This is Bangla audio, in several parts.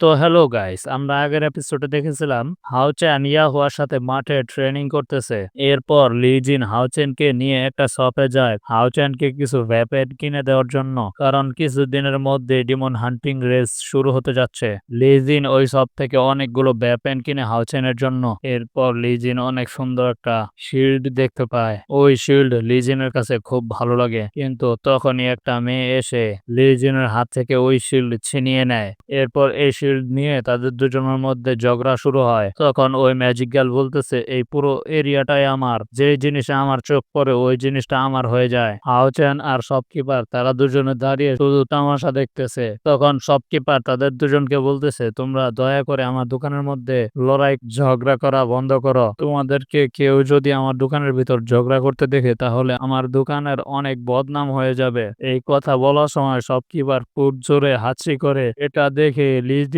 তো হ্যালো গাইস, আমরা আগের এপিসোডে দেখেছিলাম হাউচেন ইয়াহুয়ার সাথে মাঠে ট্রেনিং করতেছে। এরপর লিজিন হাউচেনকে নিয়ে একটা শপে যায় হাউচেনকে কিছু ভ্যাপেন কিনে দেওয়ার জন্য। কারণ কিছুদিনের মধ্যে ডিমন হান্টিং রেস শুরু হতে যাচ্ছে। লিজিন ওই শপ থেকে অনেকগুলো ভ্যাপেন কিনে হাউচেনের জন্য। এরপর লিজিন অনেক সুন্দর একটা শিল্ড দেখতে পায়। ওই শিল্ড লিজিনের কাছে খুব ভালো লাগে। কিন্তু তখনই একটা মেয়ে এসে লিজিনের হাত থেকে ওই শিল্ড ছিনিয়ে নেয়। এরপর এই নিয়ে তাদের দুজনের মধ্যে ঝগড়া শুরু হয়। তখন ওই ম্যাজিক গার্ল বলতেছে, এই পুরো এরিয়াটাই আমার। যে জিনিসে আমার চোখ পরে ওই জিনিসটা আমার হয়ে যায়। হাউচেন আর শপকিপার, তারা দুজনে দাঁড়িয়ে শুধু তামাশা দেখতেছে। তখন শপকিপার তাদের দুজনকে বলতেছে, তোমরা দয়া করে আমার দোকানের মধ্যে লড়াই, ঝগড়া করা বন্ধ করো। তোমাদেরকে কেউ যদি আমার দোকানের ভিতর ঝগড়া করতে দেখে, তাহলে আমার দোকানের অনেক বদনাম হয়ে যাবে। এই কথা বলার সময় শপকিপার খুব জোরে হাঁচি করে এটা দেখে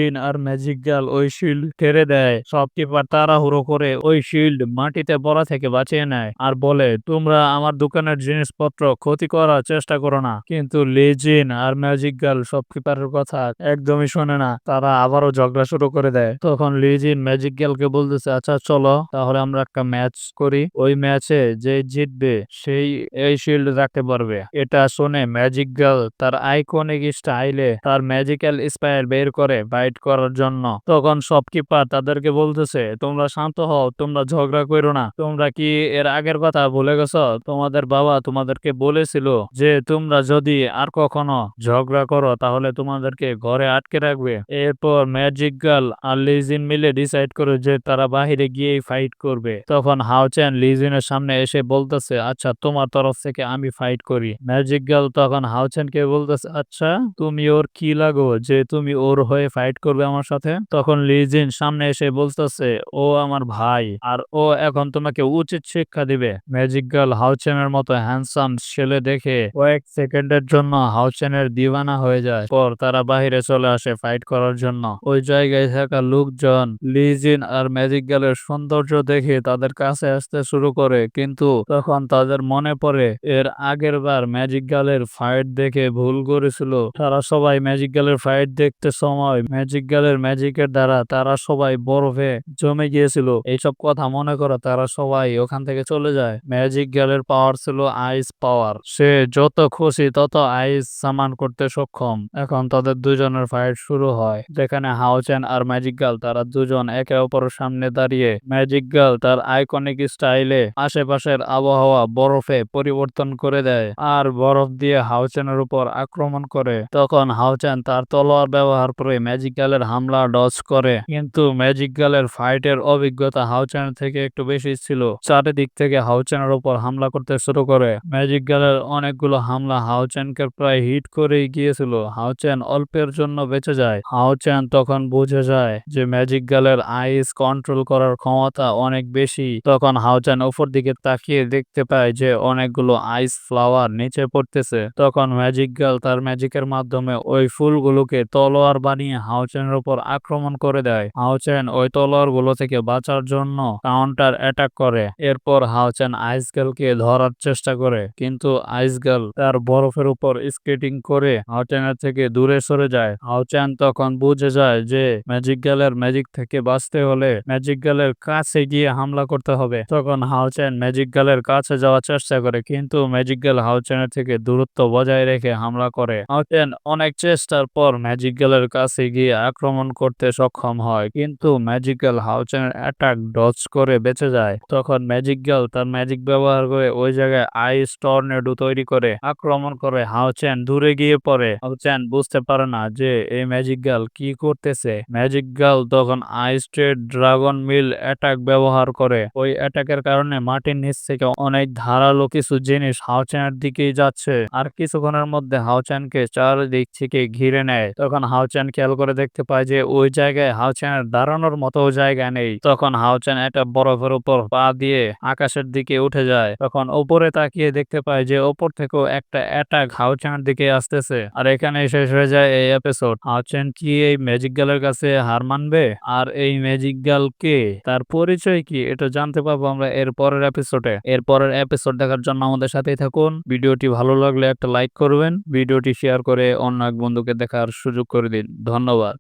লিজডিন আর ম্যাজিক গার্ল ওই শিল্ড ঠেরে দেয়। শপকিপার তাড়াহুড়ো করে ওই শিল্ড মাটিতে পড়া থেকে বাঁচিয়ে নেয় আর বলে, তোমরা আমার দোকানের জিনিসপত্র ক্ষতি করার চেষ্টা করো না। কিন্তু লিজিন আর ম্যাজিক গার্ল শপকিপারের কথা একদমই শোনে না। তারা আবারও ঝগড়া শুরু করে দেয়। তখন লিজিন ম্যাজিক গার্লকে বলতেছে আচ্ছা চলো, তাহলে আমরা একটা ম্যাচ করি। ওই ম্যাচে যে জিতবে, সেই এই শিল্ড রাখতে পারবে। এটা শুনে ম্যাজিক গার্ল তার আইকনিক স্টাইলে তার ম্যাজিক্যাল স্পায়ার বের করে বাইট করার জন্য। তখন শপকিপার তাদেরকে বলতেছে, তোমরা শান্ত হও, তোমরা ঝগড়া করো না। তোমরা কি এর আগের কথা ভুলে গেছো? তোমাদের বাবা তোমাদেরকে বলেছিল যে, তোমরা যদি আর কখনো ঝগড়া করো, তাহলে তোমাদেরকে ঘরে আটকে রাখবে। এরপর ম্যাজিক গার্ল আর লিজিন মিলে ডিসাইড করে যে, তারা বাহিরে গিয়েই ফাইট করবে। তখন হাউচেন লিজিনের সামনে এসে বলতেছে আচ্ছা তোমার তরফ থেকে আমি ফাইট করি। ম্যাজিক গার্ল তখন হাউচেনকে বলতেছে আচ্ছা তুমি ওর কি লাগো? যে, তুমি ওর হয়ে ফাইট করবে আমার সাথে? তখন লিজিন সামনে এসে বলতেছে, ও আমার ভাই, আর ও এখন তোমাকে উচিত শিক্ষা দিবে। ম্যাজিক গার্ল হাউচেনের মতো হ্যান্ডসাম ছেলে দেখে কয়েক সেকেন্ডের জন্য হাউচেনের দিওয়ানা হয়ে যায়। পর তারা বাহিরে চলে আসে ফাইট করার জন্য। ওই জায়গায় থাকা লোকজন, লিজিন আর ম্যাজিক গার্লের সৌন্দর্য দেখে তাদের কাছে আসতে শুরু করে। কিন্তু তখন তাদের মনে পড়ে, এর আগের বার ম্যাজিক গার্লের ফাইট দেখে ভুল করেছিল। তারা সবাই ম্যাজিক গার্লের ফাইট দেখতে সময় ম্যাজিক গার্লের ম্যাজিকের দ্বারা তারা সবাই বরফে জমে গিয়েছিল। এইসব কথা মনে করে তারা সবাই ওখান থেকে চলে যায়। ম্যাজিক গার্লের পাওয়ার ছিল আইস পাওয়ার সে যত খুশি তত আইস সামান করতে সক্ষম। এখন তাদের দুজনের ফাইট শুরু হয়। যেখানে হাউচেন আর ম্যাজিক গার্ল তারা দুজন একে অপরের সামনে দাঁড়িয়ে ম্যাজিক গার্ল তার আইকনিক স্টাইলে আশেপাশের আবহাওয়া বরফে পরিবর্তন করে দেয় আর বরফ দিয়ে হাউচেনের উপর আক্রমণ করে। তখন হাউচেন তার তলোয়ার ব্যবহার করে ম্যাজিক গার্লের হামলা ডজ করে। কিন্তু ম্যাজিক গার্লের ফাইটের অভিজ্ঞতা হাউচেনের থেকে একটু বেশি ছিল। চারিদিক থেকে হাউচেনের উপর হামলা করতে শুরু করে। ম্যাজিক গার্লের অনেকগুলো হামলা হাউচেনকে প্রায় হিট করেই গিয়েছিল। হাউচেন অল্পের জন্য বেঁচে যায়। হাউচেন তখন বুঝে যায় যে ম্যাজিক গার্লের আইস কন্ট্রোল করার ক্ষমতা অনেক বেশি। তখন হাউচেন উপর দিকে তাকিয়ে দেখতে পায় যে অনেকগুলো আইস ফ্লাওয়ার নিচে পড়তেছে। তখন ম্যাজিক গার্ল তার ম্যাজিকের মাধ্যমে ওই ফুলগুলোকে তলোয়ার বানিয়ে হাউচেনের উপর আক্রমণ করে দেয়। হাউচেন ওই তলোয়ারগুলো থেকে বাঁচার জন্য কাউন্টার অ্যাটাক করে। এরপর হাউচেন আইস গার্লকে ধরার চেষ্টা করে। কিন্তু আইস গার্ল তার বরফের উপর স্কেটিং করে হাউচেনের থেকে দূরে সরে যায়। হাউচেন তখন বুঝে যায় যে ম্যাজিক গার্লের ম্যাজিক থেকে বাঁচতে হলে ম্যাজিক গার্লের কাছে গিয়ে হামলা করতে হবে। তখন হাউচেন ম্যাজিক গার্লের কাছে যাওয়ার চেষ্টা করে, কিন্তু ম্যাজিক গার্ল হাউচেনের থেকে দূরত্ব বজায় রেখে হামলা করে। হাউচেন অনেক চেষ্টার পর ম্যাজিক গার্লের কাছে গিয়ে আক্রমণ করতে সক্ষম হয়, কিন্তু ম্যাজিক গার্ল হাউচেনের অ্যাটাক ডজ করে বেঁচে যায়। তখন ম্যাজিক গার্ল তার ম্যাজিক ব্যবহার করে ওই জায়গায় আইস টর্নেডো তৈরি করে, আক্রমণ করে। হাউচেন দূরে গিয়ে পড়ে। হাউচেন বুঝতে পারে না যে এই ম্যাজিক গার্ল কি করতেছে। ম্যাজিক গার্ল তখন ice trade dragon mill attack ব্যবহার করে। ওই অ্যাটাকের কারণে মাটির নিচ থেকে অনেক ধারালো কিছু জিনিস হাউচেনের দিকেই যাচ্ছে। আর কিছুক্ষণের মধ্যে হাউচেনকে চারিদিক থেকে ঘিরে নেয়। তখন হাউচেন খেয়াল করে দেখতে পায় যে ওই জায়গায় হাউচেনের দাঁড়ানোর মতো জায়গা নেই। তখন হাউচেন একটা বরফের উপর পা দিয়ে আকাশের দিকে উঠে যায়। তখন ওপরে তাকিয়ে দেখতে পায় যে ওপর থেকেও একটা অ্যাটাক হাউচেনের দিকে আসতেছে। আর এখানে শেষ হয়ে যায় এই এপিসোড হাউচেন কি এই ম্যাজিক গার্লের কাছে হার মানবে? আর এই ম্যাজিক গার্ল কে? তার পরিচয় কি? এটা জানতে পারব আমরা এর পরের এপিসোডে এর পরের এপিসোড দেখার জন্য আমাদের সাথেই থাকুন। ভিডিওটি ভালো লাগলে একটা লাইক করবেন। ভিডিওটি শেয়ার করে অন্য এক বন্ধুকে দেখার সুযোগ করে দিন। ধন্যবাদ।